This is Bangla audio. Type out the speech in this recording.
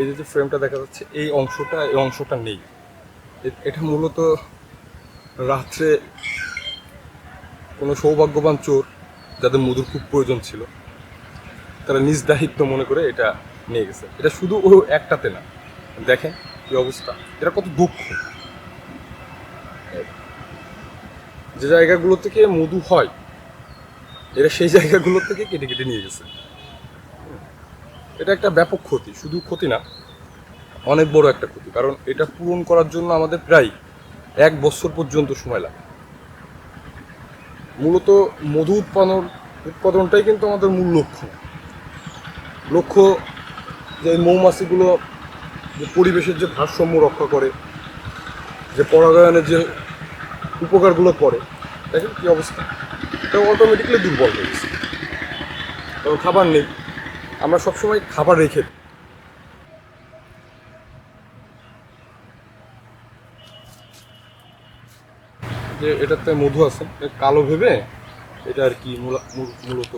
এই যে ফ্রেমটা দেখা যাচ্ছে, এই অংশটা এই অংশটা নেই। এটা মূলত রাত্রে কোনো সৌভাগ্যবান চোর যাদের মধুর খুব প্রয়োজন ছিল, তারা নিজ দায়িত্ব মনে করে এটা নিয়ে গেছে। এটা শুধু ও একটাতে না, দেখেন কি অবস্থা। এটা কত দুঃখ। যে জায়গাগুলো থেকে মধু হয়, এরা সেই জায়গাগুলো থেকে কেটে কেটে নিয়ে গেছে। এটা একটা ব্যাপক ক্ষতি, শুধু ক্ষতি না, অনেক বড় একটা ক্ষতি, কারণ এটা পূরণ করার জন্য আমাদের প্রায় এক বছর পর্যন্ত সময় লাগে। মূলত মধু উৎপাদন উৎপাদনটাই কিন্তু আমাদের মূল লক্ষ্য। লক্ষ্য যে মৌমাছিগুলো যে পরিবেশের যে ভারসাম্য রক্ষা করে, যে পরাগায়নের যে উপকারগুলো করে, দেখেন কী অবস্থা? এটা অটোমেটিকলি দুর্বল হয়ে গেছে। কারণ খাবার নেই। আমরা সবসময় খাবার রেখে যে এটাতে মধু আছে কালো ভেবে এটা আর কি মূলা- মূল- মূলত।